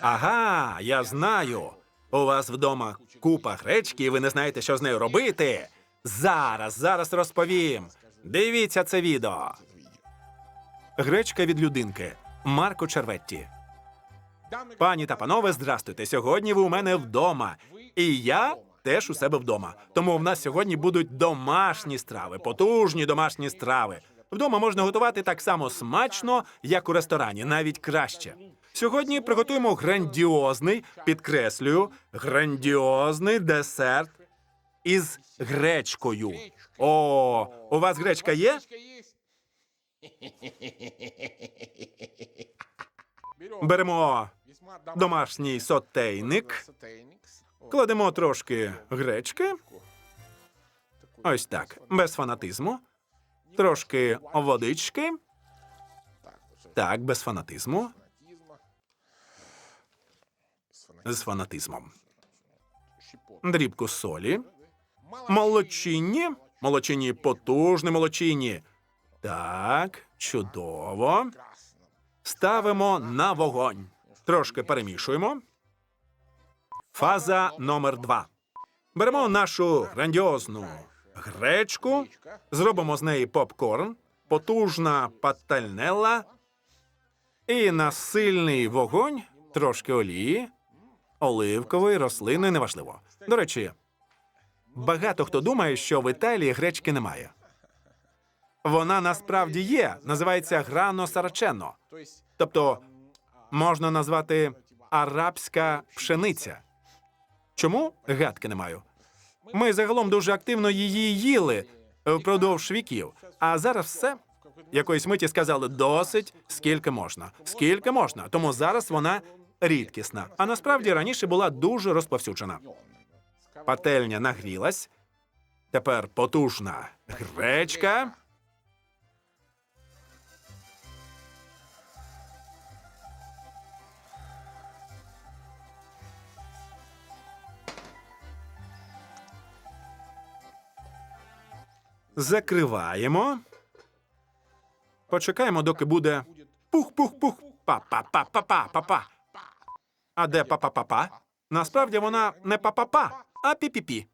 Ага, я знаю. У вас вдома купа гречки, і ви не знаєте, що з нею робити. Зараз, зараз розповім. Дивіться це відео. Гречка від людинки. Марко Черветті. Пані та панове, здрастуйте. Сьогодні ви у мене вдома. І я теж у себе вдома. Тому в нас сьогодні будуть домашні страви, потужні домашні страви. Вдома можна готувати так само смачно, як у ресторані, навіть краще. Сьогодні приготуємо грандіозний, підкреслюю, грандіозний десерт із гречкою. О, у вас гречка є? Беремо домашній сотейник, кладемо трошки гречки. Ось так, без фанатизму. Трошки водички. Так, без фанатизму. З фанатизмом. Дрібку солі. Молочинні. Молочинні, потужне молочинні. Так, чудово. Ставимо на вогонь. Трошки перемішуємо. Фаза номер два. Беремо нашу грандіозну гречку, зробимо з неї попкорн, потужна пательнела і на сильний вогонь трошки олії, оливкової, рослини, неважливо. До речі, багато хто думає, що в Італії гречки немає. Вона насправді є, називається грано сарачено. Тобто можна назвати арабська пшениця. Чому гадки не маю? Ми загалом дуже активно її їли впродовж віків. А зараз все якоїсь миті сказали досить, скільки можна, скільки можна. Тому зараз вона рідкісна. А насправді раніше була дуже розповсюджена. Пательня нагрілась. Тепер потужна гречка. Закриваємо. Почекаємо, доки буде пух-пух-пух. Па-па-па-па-па-па-па. А де па-па-па-па? Насправді вона не па-па-па, а пі-пі-пі.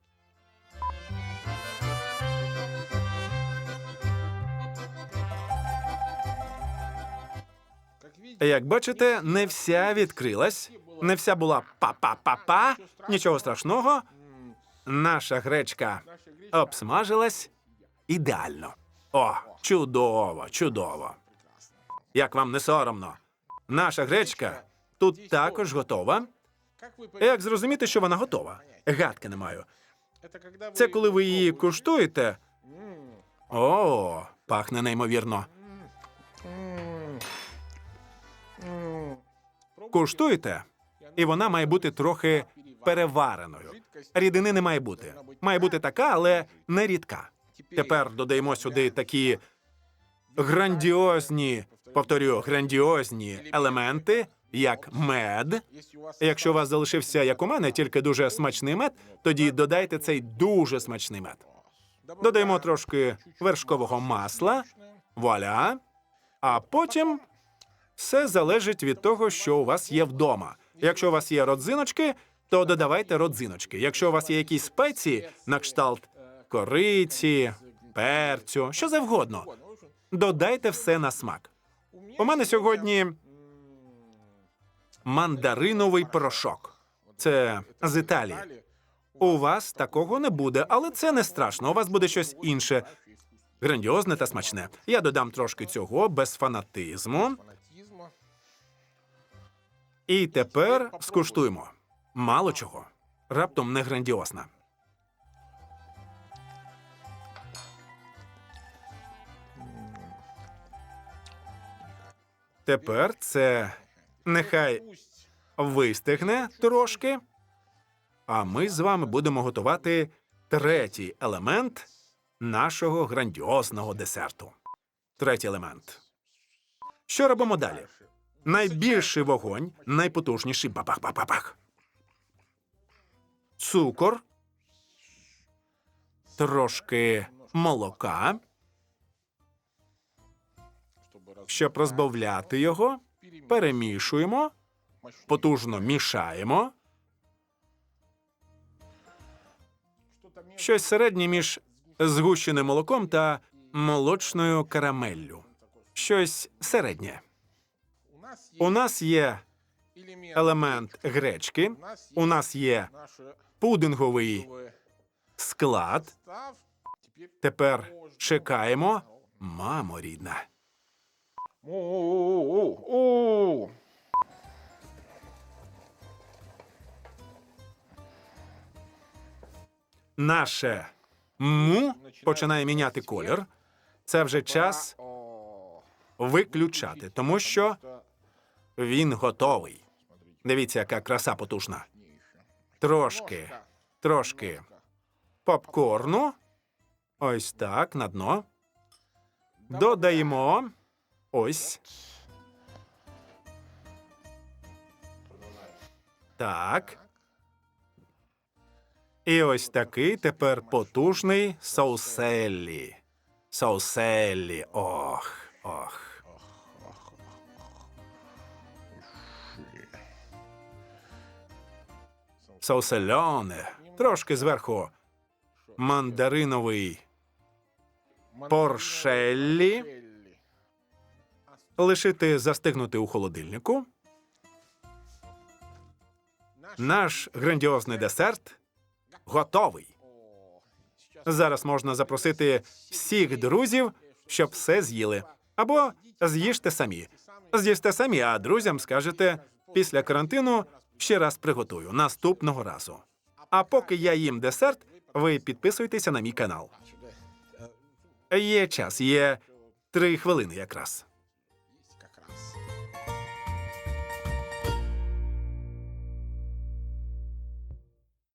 Як бачите, не вся відкрилась, не вся була па-па-па-па. Нічого страшного. Наша гречка обсмажилась ідеально. О, чудово, чудово. Як вам не соромно? Наша гречка тут також готова. Як зрозуміти, що вона готова? Гадки не маю. Це коли ви її куштуєте. О, пахне неймовірно. Куштуєте, і вона має бути трохи перевареною. Рідини не має бути. Має бути така, але не рідка. Тепер додаємо сюди такі грандіозні, повторюю, грандіозні елементи, як мед. Якщо у вас залишився, як у мене, тільки дуже смачний мед, тоді додайте цей дуже смачний мед. Додаємо трошки вершкового масла, вуаля, а потім все залежить від того, що у вас є вдома. Якщо у вас є родзиночки, то додавайте родзиночки. Якщо у вас є якісь спеції, на кшталт кориці, перцю, що завгодно, додайте все на смак. У мене сьогодні мандариновий порошок. Це з Італії. У вас такого не буде, але це не страшно. У вас буде щось інше. Грандіозне та смачне. Я додам трошки цього без фанатизму. І тепер скуштуємо. Мало чого. Раптом не грандіозна. Тепер це нехай вистигне трошки. А ми з вами будемо готувати третій елемент нашого грандіозного десерту. Третій елемент. Що робимо далі? Найбільший вогонь, найпотужніший бабах-бабах. Цукор, трошки молока, щоб розбавляти його, перемішуємо потужно мішаємо. Щось середнє між згущеним молоком та молочною карамеллю. Щось середнє. У нас є елемент гречки, у нас є пудинговий склад. Тепер чекаємо. Мамо рідна. О-о-о-о-о! Наше му починає міняти колір. Це вже час виключати, тому що він готовий. Дивіться, яка краса потужна. Трошки, трошки попкорну. Ось так, на дно. Додаємо. Ось. Так. І ось такий тепер потужний соуселлі. Соуселлі. Ох, ох. Соусельоне. Трошки зверху мандариновий поршеллі. Лишити застигнути у холодильнику. Наш грандіозний десерт готовий. Зараз можна запросити всіх друзів, щоб все з'їли. Або з'їжте самі. З'їсте самі, а друзям скажете після карантину ще раз приготую наступного разу. А поки я їм десерт, ви підписуйтеся на мій канал. Є час, є три хвилини якраз.